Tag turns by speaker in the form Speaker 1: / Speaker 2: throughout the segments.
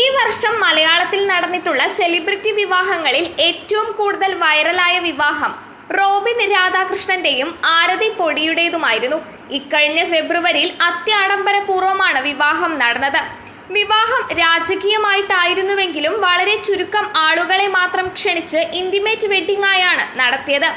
Speaker 1: ഈ വർഷം മലയാളത്തിൽ നടന്നിട്ടുള്ള സെലിബ്രിറ്റി വിവാഹങ്ങളിൽ ഏറ്റവും കൂടുതൽ വൈറലായ വിവാഹം റോബിൻ രാധാകൃഷ്ണന്റെയും ആരതി പൊടിയുടേതുമായിരുന്നു. ഇക്കഴിഞ്ഞ ഫെബ്രുവരിയിൽ അത്യാഡംബരപൂർവമാണ് വിവാഹം നടന്നത്. വിവാഹം രാജകീയമായിട്ടായിരുന്നുവെങ്കിലും വളരെ ചുരുക്കം ആളുകളെ മാത്രം ക്ഷണിച്ച് ഇന്റിമേറ്റ് വെഡിംഗ് ആയാണ് നടത്തിയത്.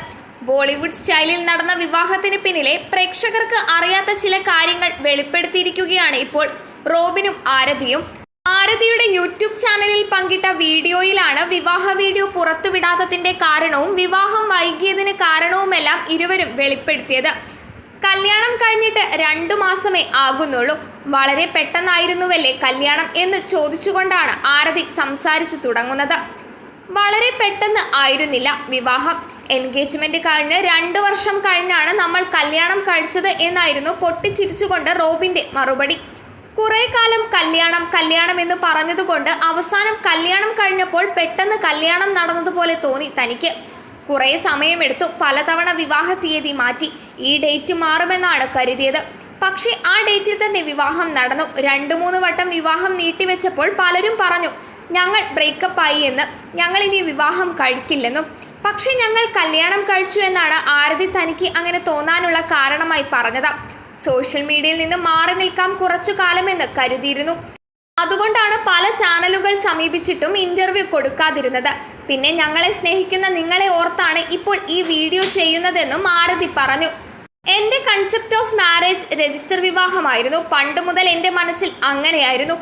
Speaker 1: ബോളിവുഡ് സ്റ്റൈലിൽ നടന്ന വിവാഹത്തിന് പിന്നിലെ പ്രേക്ഷകർക്ക് അറിയാത്ത ചില കാര്യങ്ങൾ വെളിപ്പെടുത്തിയിരിക്കുകയാണ് ഇപ്പോൾ റോബിനും ആരതിയും. ആരതിയുടെ യൂട്യൂബ് ചാനലിൽ പങ്കിട്ട വീഡിയോയിലാണ് വിവാഹ വീഡിയോ പുറത്തുവിടാത്തതിന്റെ കാരണവും വിവാഹം വൈകിയതിന് കാരണവുമെല്ലാം ഇരുവരും വെളിപ്പെടുത്തിയത്. കല്യാണം കഴിഞ്ഞിട്ട് രണ്ടു മാസമേ ആകുന്നുള്ളൂ. വളരെ പെട്ടെന്നായിരുന്നുവല്ലേ കല്യാണം എന്ന് ചോദിച്ചുകൊണ്ടാണ് ആരതി സംസാരിച്ചു തുടങ്ങുന്നത്. വളരെ പെട്ടെന്ന് ആയിരുന്നില്ല വിവാഹം. എൻഗേജ്മെന്റ് കഴിഞ്ഞ് രണ്ടു വർഷം കഴിഞ്ഞാണ് നമ്മൾ കല്യാണം കഴിച്ചത് എന്നായിരുന്നു പൊട്ടിച്ചിരിച്ചുകൊണ്ട് റോബിന്റെ മറുപടി. കുറെ കാലം കല്യാണം കല്യാണം എന്ന് പറഞ്ഞതുകൊണ്ട് അവസാനം കല്യാണം കഴിഞ്ഞപ്പോൾ പെട്ടെന്ന് കല്യാണം നടന്നതുപോലെ തോന്നി തനിക്ക്. കുറേ സമയമെടുത്തു പലതവണ വിവാഹ തീയതി മാറ്റി. ഈ ഡേറ്റ് മാറുമെന്നാണ് കരുതിയത്. പക്ഷേ ആ ഡേറ്റിൽ തന്നെ വിവാഹം നടന്നു. രണ്ടു മൂന്ന് വട്ടം വിവാഹം നീട്ടിവെച്ചപ്പോൾ പലരും പറഞ്ഞു ഞങ്ങൾ ബ്രേക്കപ്പ് ആയി എന്ന്. ഞങ്ങൾ ഇനി വിവാഹം കഴിക്കില്ലെന്നും. പക്ഷേ ഞങ്ങൾ കല്യാണം കഴിച്ചു എന്നാണ് ആരതി തനിക്ക് അങ്ങനെ തോന്നാനുള്ള കാരണമായി പറഞ്ഞത്. സോഷ്യൽ മീഡിയയിൽ നിന്ന് മാറി നിൽക്കാം കുറച്ചു കാലമെന്ന് കരുതിയിരുന്നു. അതുകൊണ്ടാണ് പല ചാനലുകൾ സമീപിച്ചിട്ടും ഇന്റർവ്യൂ കൊടുക്കാതിരുന്നത്. പിന്നെ ഞങ്ങളെ സ്നേഹിക്കുന്ന നിങ്ങളെ ഓർത്താണ് ഇപ്പോൾ ഈ വീഡിയോ ചെയ്യുന്നതെന്നും ആരതി പറഞ്ഞു. എന്റെ കൺസെപ്റ്റ് ഓഫ് മാരേജ് രജിസ്റ്റർ വിവാഹമായിരുന്നു. പണ്ട് മുതൽ എന്റെ മനസ്സിൽ അങ്ങനെയായിരുന്നു.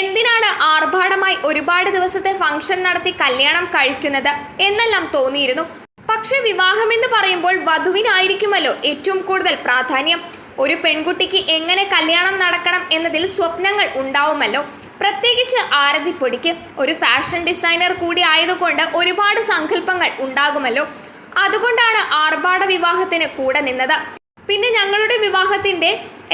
Speaker 1: എന്തിനാണ് ആർഭാടമായി ഒരുപാട് ദിവസത്തെ ഫംഗ്ഷൻ നടത്തി കല്യാണം കഴിക്കുന്നത് എന്നെല്ലാം തോന്നിയിരുന്നു. പക്ഷെ വിവാഹമെന്ന് പറയുമ്പോൾ വധുവിനായിരിക്കുമല്ലോ ഏറ്റവും കൂടുതൽ പ്രാധാന്യം. ഒരു പെൺകുട്ടിക്ക് എങ്ങനെ കല്യാണം നടക്കണം എന്നതിൽ സ്വപ്നങ്ങൾ ഉണ്ടാവുമല്ലോ. പ്രത്യേകിച്ച് ആരതിപ്പൊടിക്ക് ഒരു ഫാഷൻ ഡിസൈനർ കൂടി ആയതുകൊണ്ട് ഒരുപാട് സങ്കല്പങ്ങൾ ഉണ്ടാകുമല്ലോ. അതുകൊണ്ടാണ് ആർഭാട വിവാഹത്തിന് കൂടെ നിന്നത്. പിന്നെ ഞങ്ങളുടെ വിവാഹത്തിന്റെ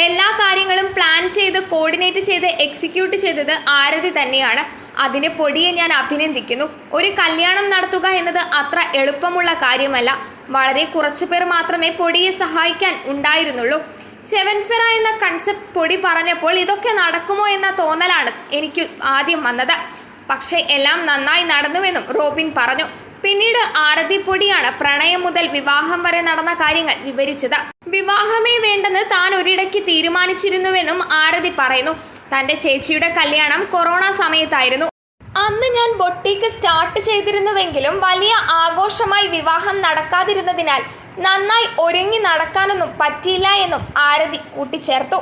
Speaker 1: എല്ലാ കാര്യങ്ങളും പ്ലാൻ ചെയ്ത് കോർഡിനേറ്റ് ചെയ്ത് എക്സിക്യൂട്ട് ചെയ്തത് ആരതി തന്നെയാണ്. അതിന് പൊടിയെ ഞാൻ അഭിനന്ദിക്കുന്നു. ഒരു കല്യാണം നടത്തുക എന്നത് അത്ര എളുപ്പമുള്ള കാര്യമല്ല. വളരെ കുറച്ചു പേർ മാത്രമേ പൊടിയെ സഹായിക്കാൻ ഉണ്ടായിരുന്നുള്ളൂ. സെവൻ ഫെറ എന്ന കൺസെപ്റ്റ് പൊടി പറഞ്ഞപ്പോൾ ഇതൊക്കെ നടക്കുമോ എന്ന തോന്നലാണ് എനിക്ക് ആദ്യം വന്നത്. പക്ഷേ എല്ലാം നന്നായി നടന്നുവെന്നും റോബിൻ പറഞ്ഞു. പിന്നീട് ആരതി പൊടിയാണ് പ്രണയം മുതൽ വിവാഹം വരെ നടന്ന കാര്യങ്ങൾ വിവരിച്ചത്. വിവാഹമേ വേണ്ടെന്ന് താൻ ഒരിടയ്ക്ക് തീരുമാനിച്ചിരുന്നുവെന്നും ആരതി പറയുന്നു. തന്റെ ചേച്ചിയുടെ കല്യാണം കൊറോണ സമയത്തായിരുന്നു. അന്ന് ഞാൻ ബൊട്ടിക്ക് സ്റ്റാർട്ട് ചെയ്തിരുന്നുവെങ്കിലും വലിയ ആഘോഷമായി വിവാഹം നടക്കാതിരുന്നതിനാൽ നന്നായി ഒരുങ്ങി നടക്കാനൊന്നും പറ്റിയില്ല എന്നും ആരതി കൂട്ടിച്ചേർത്തു.